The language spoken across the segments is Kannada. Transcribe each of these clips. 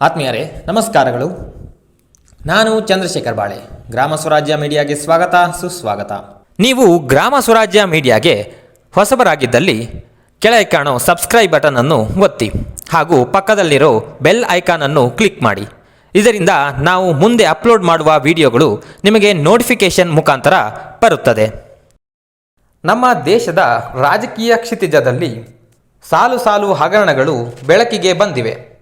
ಆತ್ಮೀಯರೇ, ನಮಸ್ಕಾರಗಳು. ನಾನು ಚಂದ್ರಶೇಖರ್ ಬಾಳೆ. ಗ್ರಾಮ ಸ್ವರಾಜ್ಯ ಮೀಡಿಯಾಗೆ ಸ್ವಾಗತ, ಸುಸ್ವಾಗತ. ನೀವು ಗ್ರಾಮ ಸ್ವರಾಜ್ಯ ಮೀಡಿಯಾಗೆ ಹೊಸಬರಾಗಿದ್ದಲ್ಲಿ ಕೆಳಗೆ ಕಾಣೋ ಸಬ್ಸ್ಕ್ರೈಬ್ ಬಟನ್ ಅನ್ನು ಒತ್ತಿ ಹಾಗೂ ಪಕ್ಕದಲ್ಲಿರೋ ಬೆಲ್ ಐಕಾನ್ ಅನ್ನು ಕ್ಲಿಕ್ ಮಾಡಿ. ಇದರಿಂದ ನಾವು ಮುಂದೆ ಅಪ್ಲೋಡ್ ಮಾಡುವ ವಿಡಿಯೋಗಳು ನಿಮಗೆ ನೋಟಿಫಿಕೇಶನ್ ಮುಖಾಂತರ ಬರುತ್ತದೆ. ನಮ್ಮ ದೇಶದ ರಾಜಕೀಯ ಕ್ಷಿತಿಜದಲ್ಲಿ ಸಾಲು ಸಾಲು ಹಗರಣಗಳು ಬೆಳಕಿಗೆ ಬಂದಿವೆ.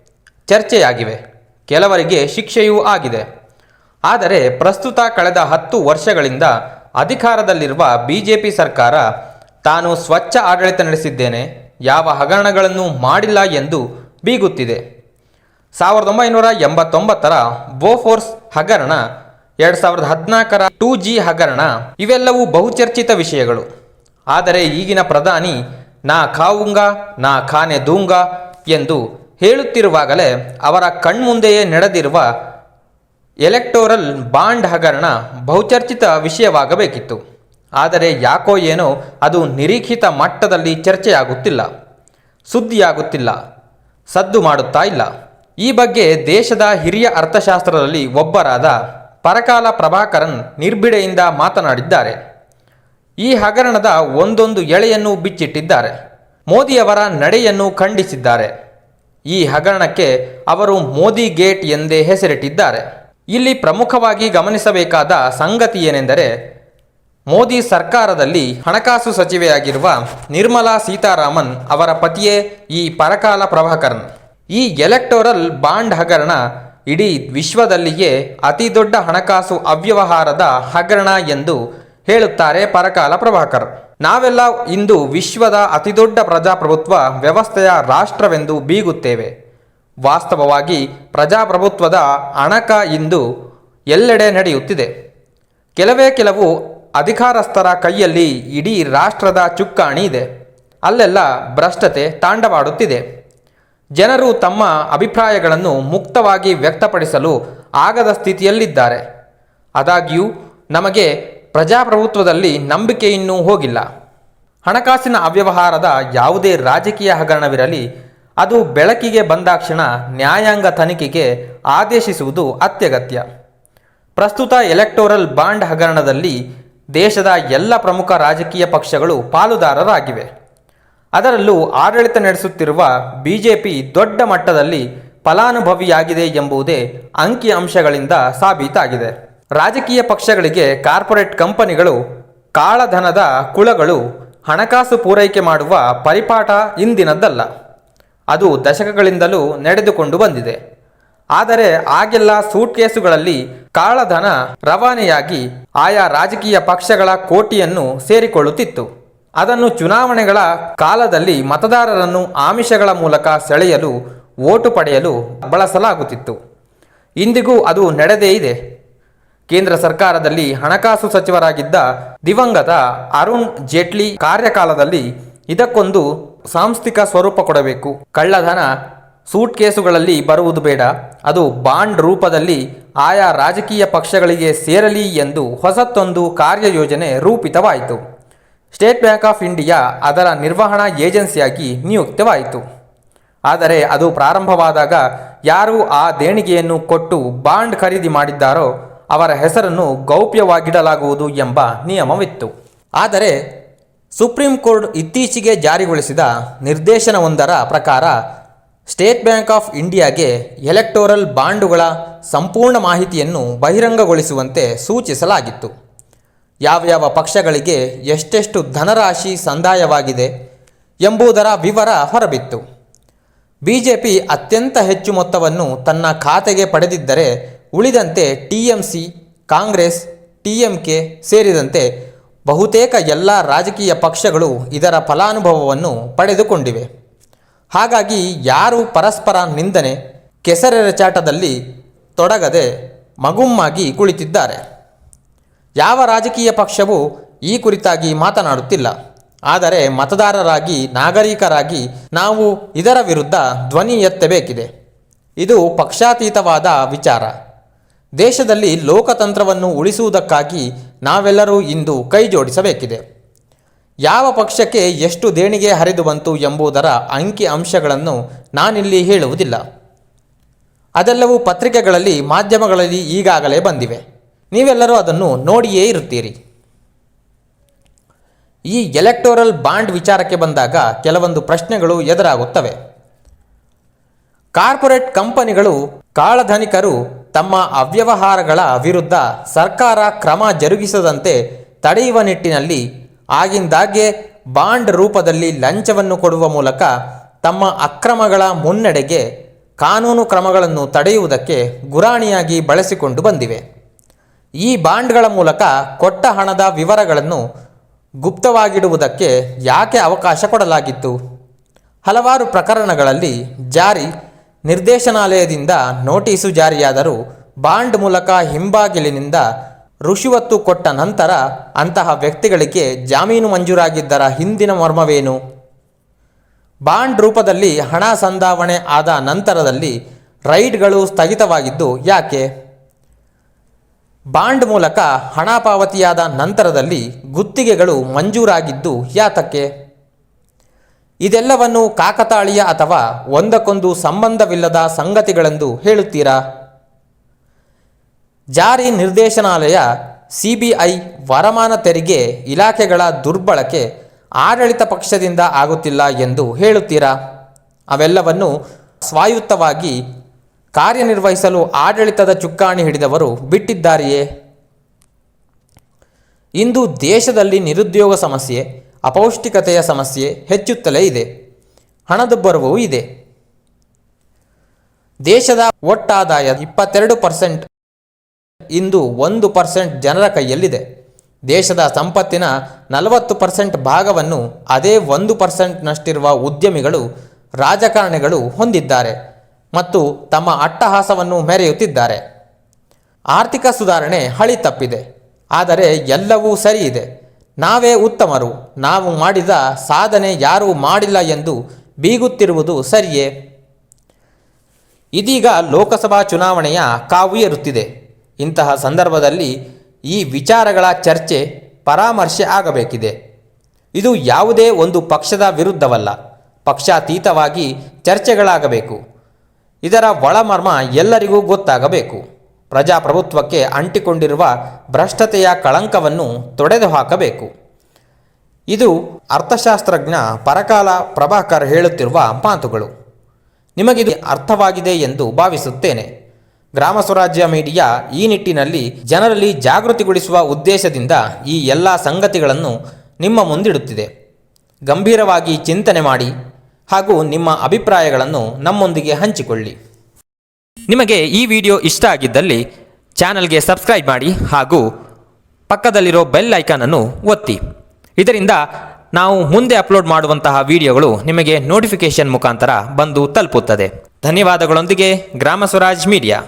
ಚರ್ಚೆಯಾಗಿವೆ. ಕೆಲವರಿಗೆ ಶಿಕ್ಷೆಯೂ ಆಗಿದೆ. ಆದರೆ ಪ್ರಸ್ತುತ ಕಳೆದ ಹತ್ತು ವರ್ಷಗಳಿಂದ ಅಧಿಕಾರದಲ್ಲಿರುವ ಬಿಜೆಪಿ ಸರ್ಕಾರ ತಾನು ಸ್ವಚ್ಛ ಆಡಳಿತ ನಡೆಸಿದ್ದೇನೆ, ಯಾವ ಹಗರಣಗಳನ್ನು ಮಾಡಿಲ್ಲ ಎಂದು ಬೀಗುತ್ತಿದೆ. ಸಾವಿರದ ಒಂಬೈನೂರ ಎಂಬತ್ತೊಂಬತ್ತರ ಬೋಫೋರ್ಸ್ ಹಗರಣ, ಎರಡು ಸಾವಿರದ ಹದಿನಾಲ್ಕರ ಟೂ ಜಿ ಹಗರಣ, ಇವೆಲ್ಲವೂ ಬಹುಚರ್ಚಿತ ವಿಷಯಗಳು. ಆದರೆ ಈಗಿನ ಪ್ರಧಾನಿ, ನಾ ಖಾವುಂಗ ನಾ ಖಾನೆ ದೂಂಗ ಎಂದು ಹೇಳುತ್ತಿರುವಾಗಲೇ ಅವರ ಕಣ್ಮುಂದೆಯೇ ನಡೆದಿರುವ ಎಲೆಕ್ಟೋರಲ್ ಬಾಂಡ್ ಹಗರಣ ಬಹುಚರ್ಚಿತ ವಿಷಯವಾಗಬೇಕಿತ್ತು. ಆದರೆ ಯಾಕೋ ಏನೋ ಅದು ನಿರೀಕ್ಷಿತ ಮಟ್ಟದಲ್ಲಿ ಚರ್ಚೆಯಾಗುತ್ತಿಲ್ಲ, ಸುದ್ದಿಯಾಗುತ್ತಿಲ್ಲ, ಸದ್ದು ಮಾಡುತ್ತಾ ಇಲ್ಲ. ಈ ಬಗ್ಗೆ ದೇಶದ ಹಿರಿಯ ಅರ್ಥಶಾಸ್ತ್ರದಲ್ಲಿ ಒಬ್ಬರಾದ ಪರಕಾಲ ಪ್ರಭಾಕರನ್ ನಿರ್ಭಿಡೆಯಿಂದ ಮಾತನಾಡಿದ್ದಾರೆ. ಈ ಹಗರಣದ ಒಂದೊಂದು ಎಳೆಯನ್ನು ಬಿಚ್ಚಿಟ್ಟಿದ್ದಾರೆ. ಮೋದಿಯವರ ನಡೆಯನ್ನು ಖಂಡಿಸಿದ್ದಾರೆ. ಈ ಹಗರಣಕ್ಕೆ ಅವರು ಮೋದಿ ಗೇಟ್ ಎಂದೇ ಹೆಸರಿಟ್ಟಿದ್ದಾರೆ. ಇಲ್ಲಿ ಪ್ರಮುಖವಾಗಿ ಗಮನಿಸಬೇಕಾದ ಸಂಗತಿ ಏನೆಂದರೆ, ಮೋದಿ ಸರ್ಕಾರದಲ್ಲಿ ಹಣಕಾಸು ಸಚಿವೆಯಾಗಿರುವ ನಿರ್ಮಲಾ ಸೀತಾರಾಮನ್ ಅವರ ಪತಿಯೇ ಈ ಪರಕಾಲ ಪ್ರಭಾಕರನ್. ಈ ಎಲೆಕ್ಟೋರಲ್ ಬಾಂಡ್ ಹಗರಣ ಇಡೀ ವಿಶ್ವದಲ್ಲಿಯೇ ಅತಿದೊಡ್ಡ ಹಣಕಾಸು ಅವ್ಯವಹಾರದ ಹಗರಣ ಎಂದು ಹೇಳುತ್ತಾರೆ ಪರಕಾಲ ಪ್ರಭಾಕರ್. ನಾವೆಲ್ಲ ಇಂದು ವಿಶ್ವದ ಅತಿದೊಡ್ಡ ಪ್ರಜಾಪ್ರಭುತ್ವ ವ್ಯವಸ್ಥೆಯ ರಾಷ್ಟ್ರವೆಂದು ಬೀಗುತ್ತೇವೆ. ವಾಸ್ತವವಾಗಿ ಪ್ರಜಾಪ್ರಭುತ್ವದ ಅಣಕ ಇಂದು ಎಲ್ಲೆಡೆ ನಡೆಯುತ್ತಿದೆ. ಕೆಲವೇ ಕೆಲವು ಅಧಿಕಾರಸ್ಥರ ಕೈಯಲ್ಲಿ ಇಡೀ ರಾಷ್ಟ್ರದ ಚುಕ್ಕಾಣಿ ಇದೆ. ಅಲ್ಲೆಲ್ಲ ಭ್ರಷ್ಟತೆ ತಾಂಡವಾಡುತ್ತಿದೆ. ಜನರು ತಮ್ಮ ಅಭಿಪ್ರಾಯಗಳನ್ನು ಮುಕ್ತವಾಗಿ ವ್ಯಕ್ತಪಡಿಸಲು ಆಗದ ಸ್ಥಿತಿಯಲ್ಲಿದ್ದಾರೆ. ಆದಾಗ್ಯೂ, ನಮಗೆ ಪ್ರಜಾಪ್ರಭುತ್ವದಲ್ಲಿ ನಂಬಿಕೆ ಇನ್ನೂ ಹೋಗಿಲ್ಲ. ಹಣಕಾಸಿನ ಅವ್ಯವಹಾರದ ಯಾವುದೇ ರಾಜಕೀಯ ಹಗರಣವಿರಲಿ, ಅದು ಬೆಳಕಿಗೆ ಬಂದಾಕ್ಷಣ ನ್ಯಾಯಾಂಗ ತನಿಖೆಗೆ ಆದೇಶಿಸುವುದು ಅತ್ಯಗತ್ಯ. ಪ್ರಸ್ತುತ ಎಲೆಕ್ಟೋರಲ್ ಬಾಂಡ್ ಹಗರಣದಲ್ಲಿ ದೇಶದ ಎಲ್ಲ ಪ್ರಮುಖ ರಾಜಕೀಯ ಪಕ್ಷಗಳು ಪಾಲುದಾರರಾಗಿವೆ. ಅದರಲ್ಲೂ ಆಡಳಿತ ನಡೆಸುತ್ತಿರುವ ಬಿಜೆಪಿ ದೊಡ್ಡ ಮಟ್ಟದಲ್ಲಿ ಫಲಾನುಭವಿಯಾಗಿದೆ ಎಂಬುದೇ ಅಂಕಿ ಅಂಶಗಳಿಂದ ಸಾಬೀತಾಗಿದೆ. ರಾಜಕೀಯ ಪಕ್ಷಗಳಿಗೆ ಕಾರ್ಪೊರೇಟ್ ಕಂಪನಿಗಳು ಕಾಳಧನದ ಕುಳಗಳು ಹಣಕಾಸು ಪೂರೈಕೆ ಮಾಡುವ ಪರಿಪಾಠ ಇಂದಿನದ್ದಲ್ಲ. ಅದು ದಶಕಗಳಿಂದಲೂ ನಡೆದುಕೊಂಡು ಬಂದಿದೆ. ಆದರೆ ಆಗೆಲ್ಲ ಸೂಟ್ಕೇಸುಗಳಲ್ಲಿ ಕಾಳಧನ ರವಾನೆಯಾಗಿ ಆಯಾ ರಾಜಕೀಯ ಪಕ್ಷಗಳ ಕೋಟಿಯನ್ನು ಸೇರಿಕೊಳ್ಳುತ್ತಿತ್ತು. ಅದನ್ನು ಚುನಾವಣೆಗಳ ಕಾಲದಲ್ಲಿ ಮತದಾರರನ್ನು ಆಮಿಷಗಳ ಮೂಲಕ ಸೆಳೆಯಲು, ಓಟು ಪಡೆಯಲು ಬಳಸಲಾಗುತ್ತಿತ್ತು. ಇಂದಿಗೂ ಅದು ನಡೆದೇ ಇದೆ. ಕೇಂದ್ರ ಸರ್ಕಾರದಲ್ಲಿ ಹಣಕಾಸು ಸಚಿವರಾಗಿದ್ದ ದಿವಂಗತ ಅರುಣ್ ಜೇಟ್ಲಿ ಕಾರ್ಯಕಾಲದಲ್ಲಿ ಇದಕ್ಕೊಂದು ಸಾಂಸ್ಥಿಕ ಸ್ವರೂಪ ಕೊಡಬೇಕು. ಕಳ್ಳಧನ ಸೂಟ್ ಕೇಸುಗಳಲ್ಲಿ ಬರುವುದು ಬೇಡ. ಅದು ಬಾಂಡ್ ರೂಪದಲ್ಲಿ ಆಯಾ ರಾಜಕೀಯ ಪಕ್ಷಗಳಿಗೆ ಸೇರಲಿ ಎಂದು ಹೊಸತ್ತೊಂದು ಕಾರ್ಯಯೋಜನೆ ರೂಪಿತವಾಯಿತು. ಸ್ಟೇಟ್ ಬ್ಯಾಂಕ್ ಆಫ್ ಇಂಡಿಯಾ ಅದರ ನಿರ್ವಹಣಾ ಏಜೆನ್ಸಿಯಾಗಿ ನಿಯುಕ್ತವಾಯಿತು. ಆದರೆ ಅದು ಪ್ರಾರಂಭವಾದಾಗ ಯಾರು ಆ ದೇಣಿಗೆಯನ್ನು ಕೊಟ್ಟು ಬಾಂಡ್ ಖರೀದಿ ಮಾಡಿದ್ದಾರೋ ಅವರ ಹೆಸರನ್ನು ಗೌಪ್ಯವಾಗಿಡಲಾಗುವುದು ಎಂಬ ನಿಯಮವಿತ್ತು. ಆದರೆ ಸುಪ್ರೀಂ ಕೋರ್ಟ್ ಇತ್ತೀಚೆಗೆ ಜಾರಿಗೊಳಿಸಿದ ನಿರ್ದೇಶನವೊಂದರ ಪ್ರಕಾರ ಸ್ಟೇಟ್ ಬ್ಯಾಂಕ್ ಆಫ್ ಇಂಡಿಯಾಗೆ ಎಲೆಕ್ಟೋರಲ್ ಬಾಂಡುಗಳ ಸಂಪೂರ್ಣ ಮಾಹಿತಿಯನ್ನು ಬಹಿರಂಗಗೊಳಿಸುವಂತೆ ಸೂಚಿಸಲಾಗಿತ್ತು. ಯಾವ್ಯಾವ ಯಾವ ಪಕ್ಷಗಳಿಗೆ ಎಷ್ಟೆಷ್ಟು ಧನರಾಶಿ ಸಂದಾಯವಾಗಿದೆ ಎಂಬುದರ ವಿವರ ಹೊರಬಿತ್ತು. ಬಿಜೆಪಿ ಅತ್ಯಂತ ಹೆಚ್ಚು ಮೊತ್ತವನ್ನು ತನ್ನ ಖಾತೆಗೆ ಪಡೆದಿದ್ದರೆ ಉಳಿದಂತೆ ಟಿಎಂಸಿ ಕಾಂಗ್ರೆಸ್ ಟಿಎಂಕೆ ಸೇರಿದಂತೆ ಬಹುತೇಕ ಎಲ್ಲ ರಾಜಕೀಯ ಪಕ್ಷಗಳು ಇದರ ಫಲಾನುಭವವನ್ನು ಪಡೆದುಕೊಂಡಿವೆ. ಹಾಗಾಗಿ ಯಾರು ಪರಸ್ಪರ ನಿಂದನೆ ಕೆಸರೆರಚಾಟದಲ್ಲಿ ತೊಡಗದೆ ಮಗುಮ್ಮಾಗಿ ಕುಳಿತಿದ್ದಾರೆ. ಯಾವ ರಾಜಕೀಯ ಪಕ್ಷವೂ ಈ ಕುರಿತಾಗಿ ಮಾತನಾಡುತ್ತಿಲ್ಲ. ಆದರೆ ಮತದಾರರಾಗಿ, ನಾಗರಿಕರಾಗಿ ನಾವು ಇದರ ವಿರುದ್ಧ ಧ್ವನಿ ಎತ್ತಬೇಕಿದೆ. ಇದು ಪಕ್ಷಾತೀತವಾದ ವಿಚಾರ. ದೇಶದಲ್ಲಿ ಲೋಕತಂತ್ರವನ್ನು ಉಳಿಸುವುದಕ್ಕಾಗಿ ನಾವೆಲ್ಲರೂ ಇಂದು ಕೈಜೋಡಿಸಬೇಕಿದೆ. ಯಾವ ಪಕ್ಷಕ್ಕೆ ಎಷ್ಟು ದೇಣಿಗೆ ಹರಿದು ಬಂತು ಎಂಬುದರ ಅಂಕಿ ಅಂಶಗಳನ್ನು ನಾನಿಲ್ಲಿ ಹೇಳುವುದಿಲ್ಲ. ಅದೆಲ್ಲವೂ ಪತ್ರಿಕೆಗಳಲ್ಲಿ, ಮಾಧ್ಯಮಗಳಲ್ಲಿ ಈಗಾಗಲೇ ಬಂದಿವೆ. ನೀವೆಲ್ಲರೂ ಅದನ್ನು ನೋಡಿಯೇ ಇರುತ್ತೀರಿ. ಈ ಎಲೆಕ್ಟೋರಲ್ ಬಾಂಡ್ ವಿಚಾರಕ್ಕೆ ಬಂದಾಗ ಕೆಲವೊಂದು ಪ್ರಶ್ನೆಗಳು ಎದುರಾಗುತ್ತವೆ. ಕಾರ್ಪೊರೇಟ್ ಕಂಪನಿಗಳು ಕಾಳಧನಿಕರು ತಮ್ಮ ಅವ್ಯವಹಾರಗಳ ವಿರುದ್ಧ ಸರ್ಕಾರ ಕ್ರಮ ಜರುಗಿಸದಂತೆ ತಡೆಯುವ ನಿಟ್ಟಿನಲ್ಲಿ ಆಗಿಂದಾಗ್ಗೆ ಬಾಂಡ್ ರೂಪದಲ್ಲಿ ಲಂಚವನ್ನು ಕೊಡುವ ಮೂಲಕ ತಮ್ಮ ಅಕ್ರಮಗಳ ಮುನ್ನಡೆಗೆ ಕಾನೂನು ಕ್ರಮಗಳನ್ನು ತಡೆಯುವುದಕ್ಕೆ ಗುರಾಣಿಯಾಗಿ ಬಳಸಿಕೊಂಡು ಬಂದಿವೆ. ಈ ಬಾಂಡ್ಗಳ ಮೂಲಕ ಕೊಟ್ಟ ಹಣದ ವಿವರಗಳನ್ನು ಗುಪ್ತವಾಗಿಡುವುದಕ್ಕೆ ಯಾಕೆ ಅವಕಾಶ ಕೊಡಲಾಗಿತ್ತು? ಹಲವಾರು ಪ್ರಕರಣಗಳಲ್ಲಿ ಜಾರಿ ನಿರ್ದೇಶನಾಲಯದಿಂದ ನೋಟಿಸು ಜಾರಿಯಾದರೂ ಬಾಂಡ್ ಮೂಲಕ ಹಿಂಬಾಗಿಲಿನಿಂದ ರುಷುವತ್ತು ಕೊಟ್ಟ ನಂತರ ಅಂತಹ ವ್ಯಕ್ತಿಗಳಿಗೆ ಜಾಮೀನು ಮಂಜೂರಾಗಿದ್ದರ ಹಿಂದಿನ ಮರ್ಮವೇನು? ಬಾಂಡ್ ರೂಪದಲ್ಲಿ ಹಣ ಸಂದಾವಣೆ ಆದ ನಂತರದಲ್ಲಿ ರೈಡ್ಗಳು ಸ್ಥಗಿತವಾಗಿದ್ದು ಯಾಕೆ? ಬಾಂಡ್ ಮೂಲಕ ಹಣ ಪಾವತಿಯಾದ ನಂತರದಲ್ಲಿ ಗುತ್ತಿಗೆಗಳು ಮಂಜೂರಾಗಿದ್ದು ಯಾತಕ್ಕೆ? ಇದೆಲ್ಲವನ್ನು ಕಾಕತಾಳೀಯ ಅಥವಾ ಒಂದಕ್ಕೊಂದು ಸಂಬಂಧವಿಲ್ಲದ ಸಂಗತಿಗಳೆಂದು ಹೇಳುತ್ತೀರಾ? ಜಾರಿ ನಿರ್ದೇಶನಾಲಯ, ಸಿಬಿಐ ವರಮಾನ ತೆರಿಗೆ ಇಲಾಖೆಗಳ ದುರ್ಬಳಕೆ ಆಡಳಿತ ಪಕ್ಷದಿಂದ ಆಗುತ್ತಿಲ್ಲ ಎಂದು ಹೇಳುತ್ತೀರಾ? ಅವೆಲ್ಲವನ್ನು ಸ್ವಾಯುತ್ತವಾಗಿ ಕಾರ್ಯನಿರ್ವಹಿಸಲು ಆಡಳಿತದ ಚುಕ್ಕಾಣಿ ಹಿಡಿದವರು ಬಿಟ್ಟಿದ್ದಾರೆಯೇ? ಇಂದು ದೇಶದಲ್ಲಿ ನಿರುದ್ಯೋಗ ಸಮಸ್ಯೆ ಅಪೌಷ್ಟಿಕತೆಯ ಸಮಸ್ಯೆ ಹೆಚ್ಚುತ್ತಲೇ ಇದೆ. ಹಣದುಬ್ಬರವೂ ಇದೆ. ದೇಶದ ಒಟ್ಟಾದಾಯ ಇಪ್ಪತ್ತೆರಡು ಪರ್ಸೆಂಟ್ ಇಂದು ಒಂದು ಪರ್ಸೆಂಟ್ ಜನರ ಕೈಯಲ್ಲಿದೆ. ದೇಶದ ಸಂಪತ್ತಿನ ನಲವತ್ತು ಪರ್ಸೆಂಟ್ ಭಾಗವನ್ನು ಅದೇ ಒಂದು ಪರ್ಸೆಂಟ್ನಷ್ಟಿರುವ ಉದ್ಯಮಿಗಳು, ರಾಜಕಾರಣಿಗಳು ಹೊಂದಿದ್ದಾರೆ ಮತ್ತು ತಮ್ಮ ಅಟ್ಟಹಾಸವನ್ನು ಮೆರೆಯುತ್ತಿದ್ದಾರೆ. ಆರ್ಥಿಕ ಸುಧಾರಣೆ ಹಳಿ ತಪ್ಪಿದೆ. ಆದರೆ ಎಲ್ಲವೂ ಸರಿ ಇದೆ ನಾವೇ ಉತ್ತಮರು, ನಾವು ಮಾಡಿದ ಸಾಧನೆ ಯಾರೂ ಮಾಡಿಲ್ಲ ಎಂದು ಬೀಗುತ್ತಿರುವುದು ಸರಿಯೇ? ಇದೀಗ ಲೋಕಸಭಾ ಚುನಾವಣೆಯ ಕಾವು ಏರುತ್ತಿದೆ. ಇಂತಹ ಸಂದರ್ಭದಲ್ಲಿ ಈ ವಿಚಾರಗಳ ಚರ್ಚೆ ಪರಾಮರ್ಶೆ ಆಗಬೇಕಿದೆ. ಇದು ಯಾವುದೇ ಒಂದು ಪಕ್ಷದ ವಿರುದ್ಧವಲ್ಲ. ಪಕ್ಷಾತೀತವಾಗಿ ಚರ್ಚೆಗಳಾಗಬೇಕು. ಇದರ ಒಳಮರ್ಮ ಎಲ್ಲರಿಗೂ ಗೊತ್ತಾಗಬೇಕು. ಪ್ರಜಾಪ್ರಭುತ್ವಕ್ಕೆ ಅಂಟಿಕೊಂಡಿರುವ ಭ್ರಷ್ಟತೆಯ ಕಳಂಕವನ್ನು ತೊಡೆದು ಹಾಕಬೇಕು ಇದು ಅರ್ಥಶಾಸ್ತ್ರಜ್ಞ ಪರಕಾಲ ಪ್ರಭಾಕರ್ ಹೇಳುತ್ತಿರುವ ಮಾತುಗಳು. ನಿಮಗಿದು ಅರ್ಥವಾಗಿದೆ ಎಂದು ಭಾವಿಸುತ್ತೇನೆ. ಗ್ರಾಮ ಸ್ವರಾಜ್ಯ ಮೀಡಿಯಾ ಈ ನಿಟ್ಟಿನಲ್ಲಿ ಜನರಲ್ಲಿ ಜಾಗೃತಿಗೊಳಿಸುವ ಉದ್ದೇಶದಿಂದ ಈ ಎಲ್ಲ ಸಂಗತಿಗಳನ್ನು ನಿಮ್ಮ ಮುಂದಿಡುತ್ತಿದೆ. ಗಂಭೀರವಾಗಿ ಚಿಂತನೆ ಮಾಡಿ ಹಾಗೂ ನಿಮ್ಮ ಅಭಿಪ್ರಾಯಗಳನ್ನು ನಮ್ಮೊಂದಿಗೆ ಹಂಚಿಕೊಳ್ಳಿ. ನಿಮಗೆ ಈ ವಿಡಿಯೋ ಇಷ್ಟ ಆಗಿದ್ದಲ್ಲಿ ಚಾನಲ್ಗೆ ಸಬ್ಸ್ಕ್ರೈಬ್ ಮಾಡಿ ಹಾಗೂ ಪಕ್ಕದಲ್ಲಿರೋ ಬೆಲ್ ಐಕಾನನ್ನು ಒತ್ತಿ. ಇದರಿಂದ ನಾವು ಮುಂದೆ ಅಪ್ಲೋಡ್ ಮಾಡುವಂತಹ ವಿಡಿಯೋಗಳು ನಿಮಗೆ ನೋಟಿಫಿಕೇಶನ್ ಮುಖಾಂತರ ಬಂದು ತಲುಪುತ್ತದೆ. ಧನ್ಯವಾದಗಳೊಂದಿಗೆ ಗ್ರಾಮ ಸ್ವರಾಜ್ ಮೀಡಿಯಾ.